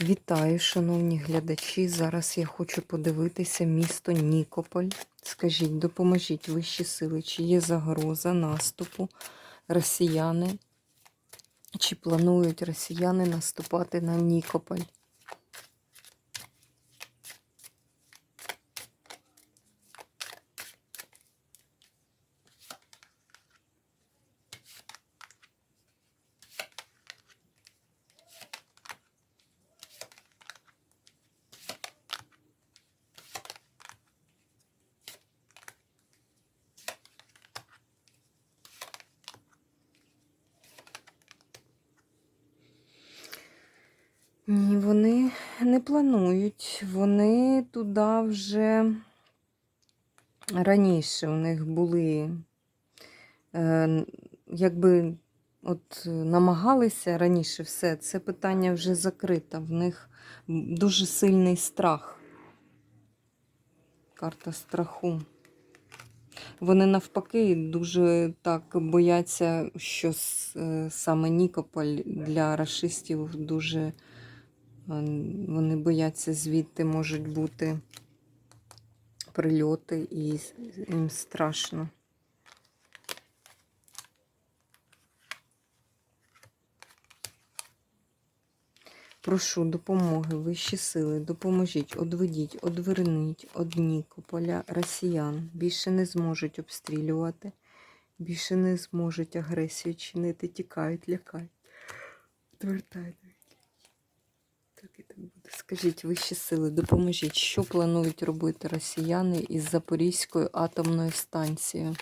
Вітаю, шановні глядачі. Зараз я хочу подивитися місто Нікополь. Скажіть, допоможіть вищі сили, чи є загроза наступу росіяни, чи планують росіяни наступати на Нікополь? Ні, вони не планують. Вони туди вже раніше у них були, е, якби от намагалися раніше все, це питання вже закрите. В них дуже сильний страх. Карта страху. Вони навпаки дуже так бояться, що е, саме Нікополь для расистів дуже вони бояться, звідти можуть бути прильоти, і їм страшно. Прошу допомоги, вищі сили, допоможіть, одведіть, одверніть од Нікополя росіян. Більше не зможуть обстрілювати, більше не зможуть агресію чинити, тікають, лякають. Відвертайте. Так і так буде. Скажіть, вищі сили, допоможіть, що планують робити росіяни із Запорізькою атомною станцією?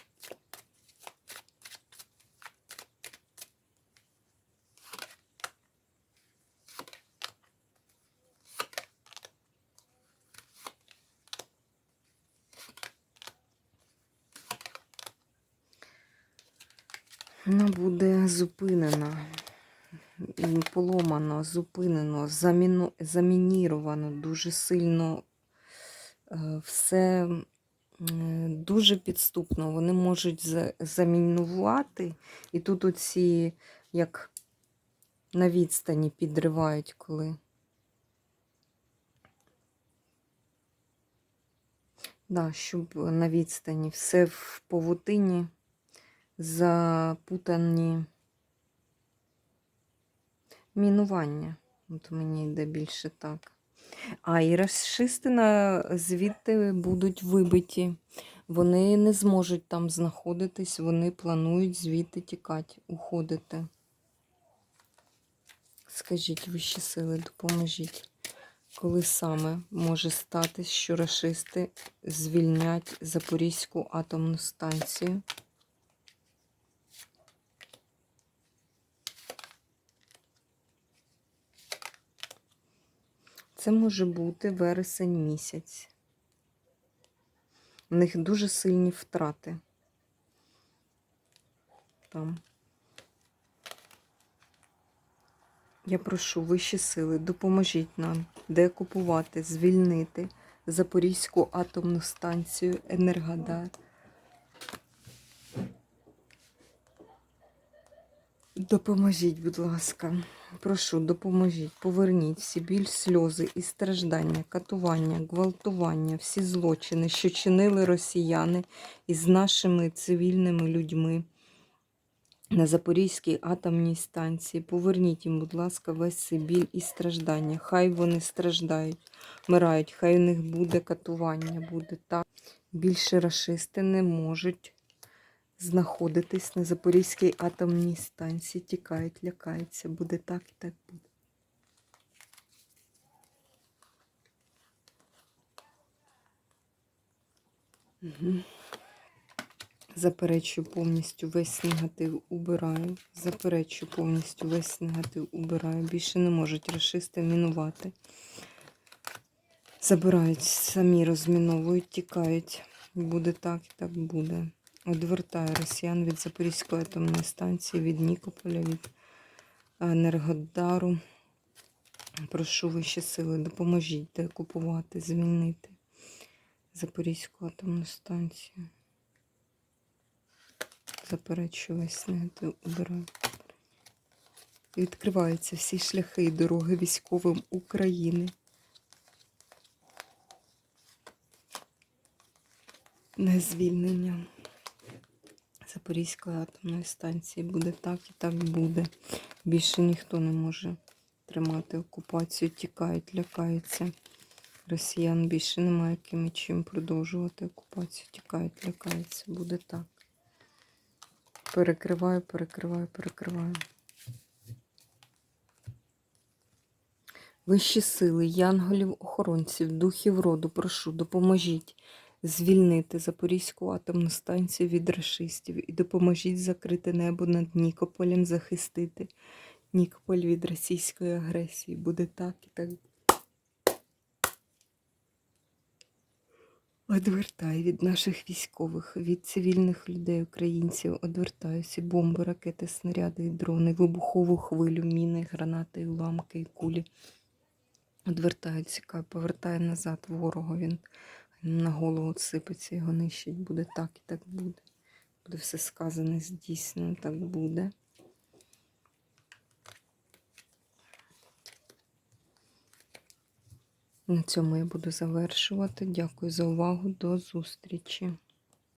Вона буде зупинена, поломано, зупинено, заміну, замініровано, дуже сильно е, все дуже підступно. Вони можуть замінувати, і тут оці, як на відстані підривають, коли. Да, щоб на відстані все в павутині запутані мінування. От мені йде більше так. А і расисти звідти будуть вибиті. Вони не зможуть там знаходитись, вони планують звідти тікати, уходити. Скажіть, вищі сили, допоможіть. Коли саме може статись, що расисти звільнять Запорізьку атомну станцію? Це може бути вересень місяць. У них дуже сильні втрати. Там. Я прошу вищі сили, допоможіть нам деокупувати, звільнити Запорізьку атомну станцію Енергодар. Допоможіть, будь ласка. Прошу, допоможіть, поверніть всі біль, сльози і страждання, катування, гвалтування, всі злочини, що чинили росіяни із нашими цивільними людьми на Запорізькій атомній станції. Поверніть їм, будь ласка, весь цей біль і страждання. Хай вони страждають, вмирають, хай у них буде катування, буде так. Більше рашисти не можуть знаходитись на Запорізькій атомній станції, тікають, лякаються. Буде так і так буде. Угу. Заперечую повністю весь негатив убираю. Заперечую повністю весь негатив убираю. Більше не можуть расисти мінувати. Забирають, самі розміновують, тікають. Буде так і так буде. Одвертаю росіян від Запорізької атомної станції, від Нікополя, від Енергодару. Прошу вищі сили, допоможіть деокупувати, звільнити Запорізьку атомну станцію. Заперечую весь негатив, убираю. Відкриваються всі шляхи і дороги військовим України. На звільнення Запорізької атомної станції буде так і так буде. Більше ніхто не може тримати окупацію, тікають, лякаються. Росіян більше немає ким і чим продовжувати окупацію. Тікають, лякаються. Буде так. Перекриваю, перекриваю, перекриваю. Вищі сили, янголів, охоронців, духів роду, прошу, допоможіть звільнити Запорізьку атомну станцію від рашистів і допоможіть закрити небо над Нікополем, захистити Нікополь від російської агресії. Буде так і так. Одвертай від наших військових, від цивільних людей, українців, одвертаю всі бомби, ракети, снаряди і дрони, вибухову хвилю, міни, гранати, уламки і кулі. Одвертаю, цікаво, повертає назад ворогу. Він на голову сипеться, його нищить. Буде так і так буде. Буде все сказане, здійснено, так буде. На цьому я буду завершувати. Дякую за увагу. До зустрічі.